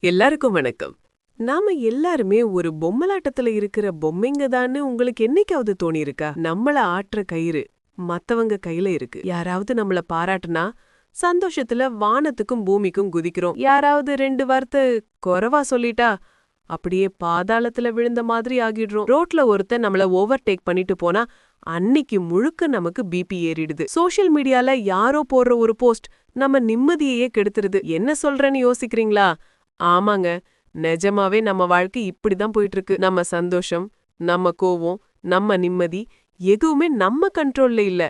எல்லாருக்கும் வணக்கம். நாம எல்லாருமே ஒரு பொம்மலாட்டத்துல இருக்கிற பொம்மைங்க தான்னு உங்களுக்கு என்னைக்காவது தோணியிருக்கா? நம்மள ஆற்ற கயிறு மத்தவங்க கையில இருக்கு. யாராவது நம்மள பாராட்டுனா சந்தோஷத்துல வானத்துக்கும் பூமிக்கும் குதிக்கிறோம். யாராவது ரெண்டு வார்த்தை குறவா சொல்லிட்டா அப்படியே பாதாளத்துல விழுந்த மாதிரி ஆகிடுறோம். ரோட்ல ஒருத்தன் நம்மள ஓவர்டேக் பண்ணிட்டு போனா அன்னைக்கு முழுக்க நமக்கு பிபி ஏறிடுது. சோஷியல் மீடியால யாரோ போடுற ஒரு போஸ்ட் நம்ம நிம்மதியையே கெடுத்துருது. என்ன சொல்றேன்னு யோசிக்கிறீங்களா? ஆமாங்க. நிஜமாவே நம்ம வாழ்க்கை இப்படிதான் போயிட்டு இருக்கு நம்ம சந்தோஷம் நம்ம கோவம் நம்ம நிம்மதி எதுவுமே நம்ம கண்ட்ரோல்ல இல்ல.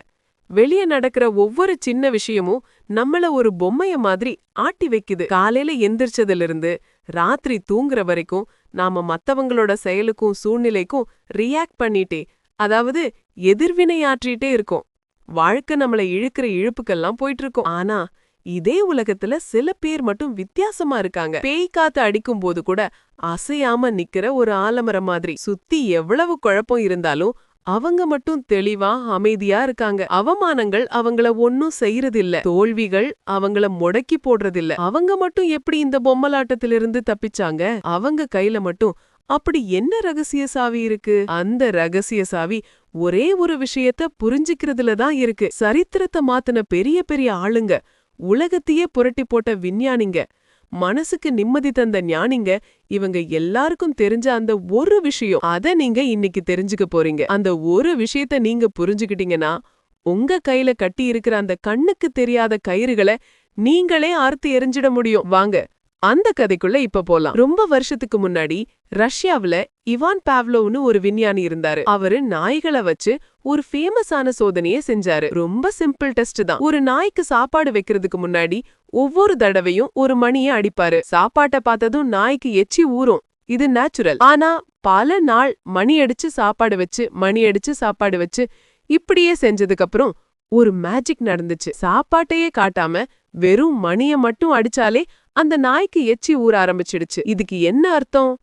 வெளிய நடக்கிற ஒவ்வொரு சின்ன விஷயமும் நம்மள ஒரு பொம்மைய மாதிரி ஆட்டி வைக்குது. காலையில எந்திரிச்சதுல இருந்து ராத்திரி தூங்குற வரைக்கும் நாம மத்தவங்களோட செயலுக்கும் சூழ்நிலைக்கும் ரியாக்ட் பண்ணிட்டே அதாவது எதிர்வினையாற்றிட்டே இருக்கோம். வாழ்க்கை நம்மள இழுக்கிற இழுப்புக்கெல்லாம் போயிட்டு இருக்கோம் ஆனா இதே உலகத்துல சில பேர் மட்டும் வித்தியாசமா இருக்காங்க. பேய் காத்து அடிக்கும் போது கூட அசையாம நிக்கிற ஒரு ஆலமரம் மாதிரி. சுத்தி எவ்வளவு குழப்பம் இருந்தாலும் அவங்க மட்டும் தெளிவா அமைதியா இருக்காங்க. அவமானங்கள் அவங்கள ஒன்னும் செய்யறதில்ல தோல்விகள் அவங்கள முடக்கி போடுறதில்ல. அவங்க மட்டும் எப்படி இந்த பொம்மலாட்டத்திலிருந்து தப்பிச்சாங்க? அவங்க கையில மட்டும் அப்படி என்ன ரகசிய சாவி இருக்கு? அந்த ரகசிய சாவி ஒரே ஒரு விஷயத்த புரிஞ்சுக்கிறதுல தான் இருக்கு. சரித்திரத்தை மாத்தின பெரிய பெரிய ஆளுங்க உலகத்தையே புரட்டி போட்ட விஞ்ஞானிங்க மனசுக்கு நிம்மதி தந்த ஞானிங்க இவங்க எல்லாருக்கும் தெரிஞ்ச அந்த ஒரு விஷயம். அத நீங்க இன்னைக்கு தெரிஞ்சுக்க போறீங்க. அந்த ஒரு விஷயத்த நீங்க புரிஞ்சுக்கிட்டீங்கன்னா உங்க கையில கட்டி இருக்கிற அந்த கண்ணுக்கு தெரியாத கயிறுகளை நீங்களே அறுத்து எரிஞ்சிட முடியும். வாங்க அந்த கதைக்குள்ள இப்ப போலாம். ரொம்ப வருஷத்துக்கு முன்னாடி ரஷ்யாவுல இவான் பாவ்லோவ்னு ஒரு விஞ்ஞானி இருந்தாரு. அவரு நாய்களை வச்சு ஒரு ஃபேமஸான சோதனையை செஞ்சாரு. ரொம்ப சிம்பிள் டெஸ்ட் தான். ஒரு நாய்க்கு சாப்பாடு வைக்கிறதுக்கு முன்னாடி ஒவ்வொரு தடவையும் ஒரு மணியை அடிப்பாரு. சாப்பாட்டை பார்த்ததும் நாய்க்கு எச்சி ஊறும். இது நேச்சுரல் ஆனா பல நாள் மணி அடிச்சு சாப்பாடு வச்சு மணி அடிச்சு சாப்பாடு வச்சு இப்படியே செஞ்சதுக்கு அப்புறம் ஒரு மேஜிக் நடந்துச்சு. சாப்பாட்டையே காட்டாம வெறும் மணிய மட்டும் அடிச்சாலே அந்த நாய்க்கு எச்சி ஊற ஆரம்பிச்சிடுச்சு. இதுக்கு என்ன அர்த்தம்?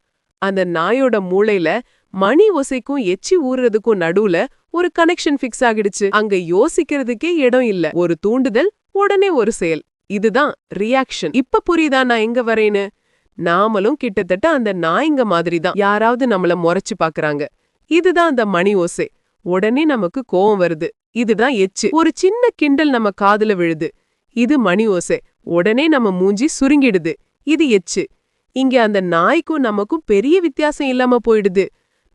அந்த நாயோட மூளையில மணி ஒசைக்கும் எச்சி ஊறுறதுக்கும் நடுவுல ஒரு கனெக்ஷன் ஃபிக்ஸ் ஆகிடுச்சு. அங்க யோசிக்கிறதுக்கே இடம் இல்ல. ஒரு தூண்டுதல் உடனே ஒரு செயல். இதுதான் ரியாக்ஷன் இப்ப புரியுதா நான் எங்க வரேன்னு? நாமளும் கிட்டத்தட்ட அந்த நாய்ங்க மாதிரி தான் யாராவது நம்மள முறைச்சு பாக்குறாங்க. இதுதான் அந்த மணி ஓசை. உடனே நமக்கு கோவம் வருது. இதுதான் எச்சு. ஒரு சின்ன கிண்டல் நம்ம காதுல விழுது. இது மணி ஓசை. உடனே நம்ம மூஞ்சி சுருங்கிடுது. இது எச்சு. இங்க அந்த நாய்க்கும் நமக்கும் பெரிய வித்தியாசம் இல்லாம போயிடுது.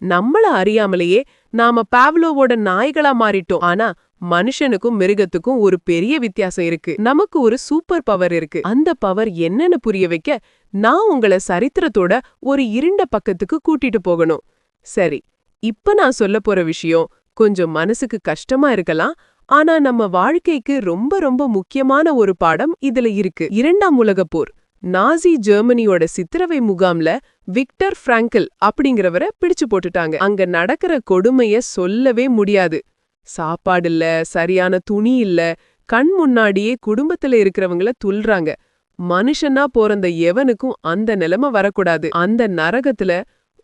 நம்மள அறியாமலேயே நாம பாவ்லோவோட நாய்களா மாறிட்டோம். ஆனா மனுஷனுக்கும் மிருகத்துக்கும் ஒரு பெரிய வித்தியாசம் இருக்கு. நமக்கு ஒரு சூப்பர் பவர் இருக்கு. அந்த பவர் என்னன்னு புரிய வைக்க நான் உங்கள சரித்திரத்தோட ஒரு இருண்ட பக்கத்துக்கு கூட்டிட்டு போகணும். சரி இப்ப நான் சொல்ல போற விஷயம் கொஞ்சம் மனசுக்கு கஷ்டமா இருக்கலாம். ஆனா நம்ம வாழ்க்கைக்கு ரொம்ப ரொம்ப முக்கியமான ஒரு பாடம் இதுல இருக்கு. இரண்டாம் உலகப் போர். நாசி ஜெர்மனியோட சித்திரவை முகாம்ல விக்டர் பிராங்கல் அப்படிங்கிறவரை பிடிச்சு போட்டுட்டாங்க. அங்க நடக்கிற கொடுமைய சொல்லவே முடியாது. சாப்பாடு இல்ல சரியான துணி இல்ல கண் முன்னாடியே குடும்பத்துல இருக்கிறவங்கள துல்றாங்க மனுஷனா போறந்த எவனுக்கும் அந்த நிலைமை வரக்கூடாது. அந்த நரகத்துல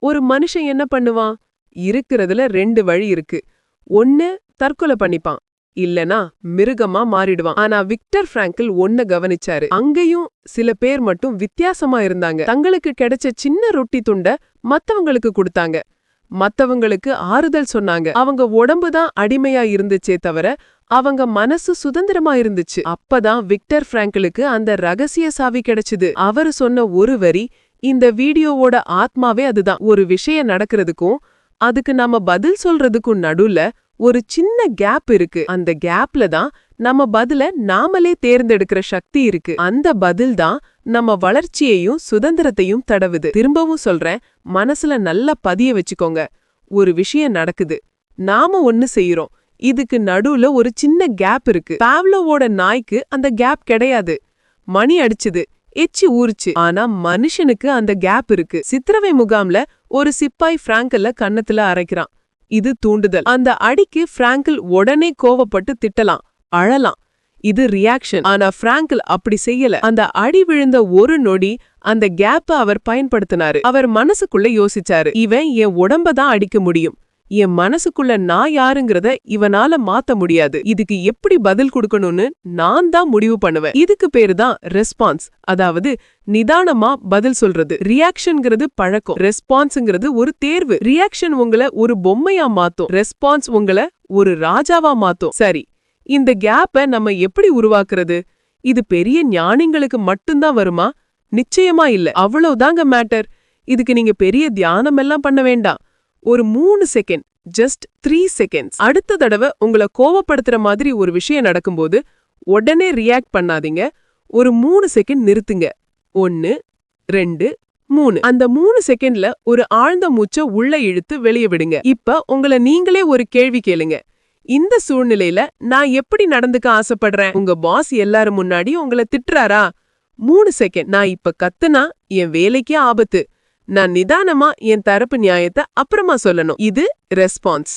ஒரு மனுஷன் என்ன பண்ணுவான்? இருக்கிறதுல ரெண்டு வழி இருக்கு. ஒன்னு தற்கொலை பண்ணிப்பான். இல்லனா மிருகமா மாறிடுவான். ஆனா விக்டர் பிராங்கிள் ஒன்ன கவனிச்சாரு. அங்கேயும் சில பேர் மட்டும் வித்தியாசமா இருந்தாங்க. தங்களுக்கு கிடைச்ச சின்ன ரொட்டி துண்ட மத்தவங்களுக்கு கொடுத்தாங்க. மத்தவங்களுக்கு ஆறுதல் சொன்னாங்க. அவங்க உடம்பு தான் அடிமையா இருந்துச்சே தவிர அவங்க மனசு சுதந்திரமா இருந்துச்சு. அப்பதான் விக்டர் பிராங்கிளுக்கு அந்த ரகசிய சாவி கிடைச்சது. அவரு சொன்ன ஒரு வரி இந்த வீடியோவோட ஆத்மாவே அதுதான். ஒரு விஷயம் நடக்கிறதுக்கும் அதுக்கு நாம பதில் சொல்றதுக்கும் நடுவுல ஒரு சின்ன கேப் இருக்கு. அந்த கேப்ல தான் நம்ம பதில நாமளே தேர்ந்தெடுக்கிற சக்தி இருக்கு. அந்த பதில் தான் நம்ம வளர்ச்சியையும் சுதந்திரத்தையும் தடவுது. திரும்பவும் சொல்றேன் மனசுல நல்லா பதிய வச்சுக்கோங்க. ஒரு விஷயம் நடக்குது. நாம ஒன்னு செய்யறோம். இதுக்கு நடுவுல ஒரு சின்ன கேப் இருக்கு. பாவ்லோவோட நாய்க்கு அந்த கேப் கிடையாது. மணி அடிச்சுது. எச்சி ஊறுச்சு. ஆனா மனுஷனுக்கு அந்த கேப் இருக்கு. சித்திரவை முகாம்ல ஒரு சிப்பாய் பிராங்கல்ல கன்னத்துல அரைக்கிறான். இது தூண்டுதல். அந்த அடிக்கு பிராங்கிள் உடனே கோவப்பட்டு திட்டலாம் அழலாம். இது ரியாக்ஷன் ஆனா பிராங்கிள் அப்படி செய்யல. அந்த அடி விழுந்த ஒரு நொடி அந்த கேப்ப அவர் பயன்படுத்தினாரு. அவர் மனசுக்குள்ள யோசிச்சாரு இவன் என் உடம்ப தான் அடிக்க முடியும். என் மனசுக்குள்ள நான் யாருங்கிறத இவனால மாத்த முடியாது. இதுக்கு எப்படி பதில் கொடுக்கணும்னு நான் தான் முடிவு பண்ணுவேன். இதுக்கு பேரு தான் ரெஸ்பான்ஸ் அதாவது நிதானமா பதில் சொல்றது. ரியாக்ஷன்ங்கிறது பழக்கம். ரெஸ்பான்ஸ்ங்கிறது ஒரு தேர்வு. ரியாக்ஷன் உங்களை ஒரு பொம்மையா மாத்தும். ரெஸ்பான்ஸ் உங்களை ஒரு ராஜாவா மாத்தும். சரி இந்த கேப்ப நம்ம எப்படி உருவாக்குறது? இது பெரிய ஞானிங்களுக்கு மட்டும்தான் வருமா? நிச்சயமா இல்ல. அவ்வளவுதாங்க மேட்டர் இதுக்கு நீங்க பெரிய தியானம் எல்லாம் பண்ண வேண்டாம். ஒரு மூணு செகண்ட் ஜஸ்ட் த்ரீ செகண்ட்ஸ் அடுத்த தடவை உங்களை கோவப்படுத்துற மாதிரி ஒரு விஷயம் நடக்கும்போது உடனே ரியாக்ட் பண்ணாதீங்க. ஒரு மூணு செகண்ட் நிறுத்துங்க. ஒன்னு ரெண்டு மூணு. அந்த மூணு செகண்ட்ல ஒரு ஆழ்ந்த மூச்ச உள்ள இழுத்து வெளிய விடுங்க. இப்ப உங்களை நீங்களே ஒரு கேள்வி கேளுங்க. இந்த சூழ்நிலையில நான் எப்படி நடந்துக்க ஆசைப்படுறேன்? உங்க பாஸ் எல்லாரும் முன்னாடி உங்களை திட்டுறாரா? மூணு செகண்ட் நான் இப்ப கத்துனா என் வேலைக்கே ஆபத்து. நான் நிதானமா என் தரப்பு நியாயத்தை அப்புறமா சொல்லணும். இது ரெஸ்பான்ஸ்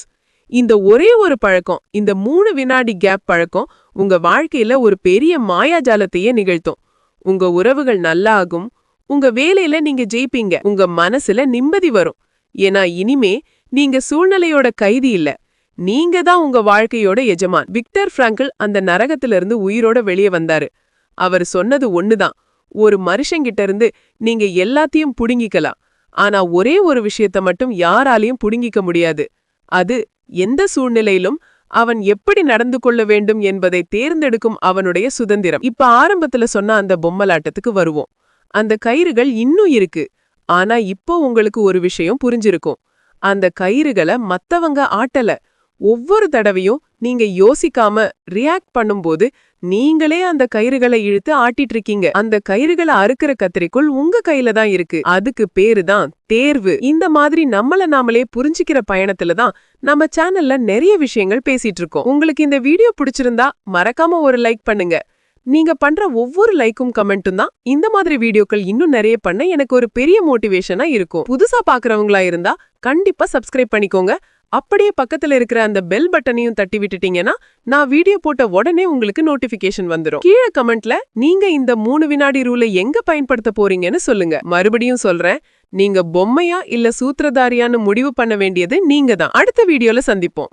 இந்த ஒரே ஒரு பழக்கம் இந்த மூணு வினாடி கேப் பழக்கம் உங்க வாழ்க்கையில ஒரு பெரிய மாயாஜாலத்தையே நிகழ்த்தும். உங்க உறவுகள் நல்லாகும் உங்க வேலையில நீங்க ஜெயிப்பீங்க உங்க மனசுல நிம்மதி வரும். ஏன்னா இனிமே நீங்க சூழ்நிலையோட கைதி இல்ல. நீங்க தான் உங்க வாழ்க்கையோட எஜமான். விக்டர் பிராங்கிள் அந்த நரகத்திலிருந்து உயிரோட வெளியே வந்தாரு. அவர் சொன்னது ஒண்ணுதான். ஒரு மனுஷங்கிட்ட இருந்து நீங்க எல்லாத்தையும் புடுங்கிக்கலாம். ஆனா ஒரே ஒரு விஷயத்த மட்டும் யாராலையும் புடுங்கிக்க முடியாது. அது எந்த சூழ்நிலையிலும் அவன் எப்படி நடந்து கொள்ள வேண்டும் என்பதை தேர்ந்தெடுக்கும் அவனுடைய சுதந்திரம். இப்ப ஆரம்பத்துல சொன்ன அந்த பொம்மலாட்டத்துக்கு வருவோம். அந்த கயிறுகள் இன்னும் இருக்கு. ஆனா இப்போ உங்களுக்கு ஒரு விஷயம் புரிஞ்சிருக்கும். அந்த கயிறுகளை மத்தவங்க ஆட்டல. ஒவ்வொரு தடவையும் நீங்க யோசிக்காம ரியாக்ட் பண்ணும்போது நீங்களே அந்த கயிறுகளை இழுத்து ஆட்டிட்டு இருக்கீங்க அந்த கயிறுகளை அறுக்கிற கத்திரிக்குள் உங்க கையில தான் இருக்கு. அதுக்கு பேரு தான் தேர்வு. இந்த மாதிரி நம்மள நாமளே புரிஞ்சுக்கிற பயணத்துல தான் நம்ம சேனல்ல நிறைய விஷயங்கள் பேசிட்டு இருக்கோம் உங்களுக்கு இந்த வீடியோ பிடிச்சிருந்தா மறக்காம ஒரு லைக் பண்ணுங்க. நீங்க பண்ற ஒவ்வொரு லைக்கும் கமெண்ட்டும் தான். இந்த மாதிரி வீடியோக்கள் இன்னும் நிறைய பண்ண எனக்கு ஒரு பெரிய மோட்டிவேஷனா இருக்கும். புதுசா பாக்குறவங்களா இருந்தா கண்டிப்பா சப்ஸ்கிரைப் பண்ணிக்கோங்க. அப்படியே பக்கத்துல இருக்கிற அந்த பெல் பட்டனையும் தட்டி விட்டுட்டீங்கன்னா நான் வீடியோ போட்ட உடனே உங்களுக்கு நோட்டிபிகேஷன் வந்துரும். கீழே கமெண்ட்ல நீங்க இந்த மூணு வினாடி ரூலை எங்க பயன்படுத்த போறீங்கன்னு சொல்லுங்க. மறுபடியும் சொல்றேன் நீங்க பொம்மையா இல்ல சூத்திரதாரியான்னு முடிவு பண்ண வேண்டியது நீங்க தான் அடுத்த வீடியோல சந்திப்போம்.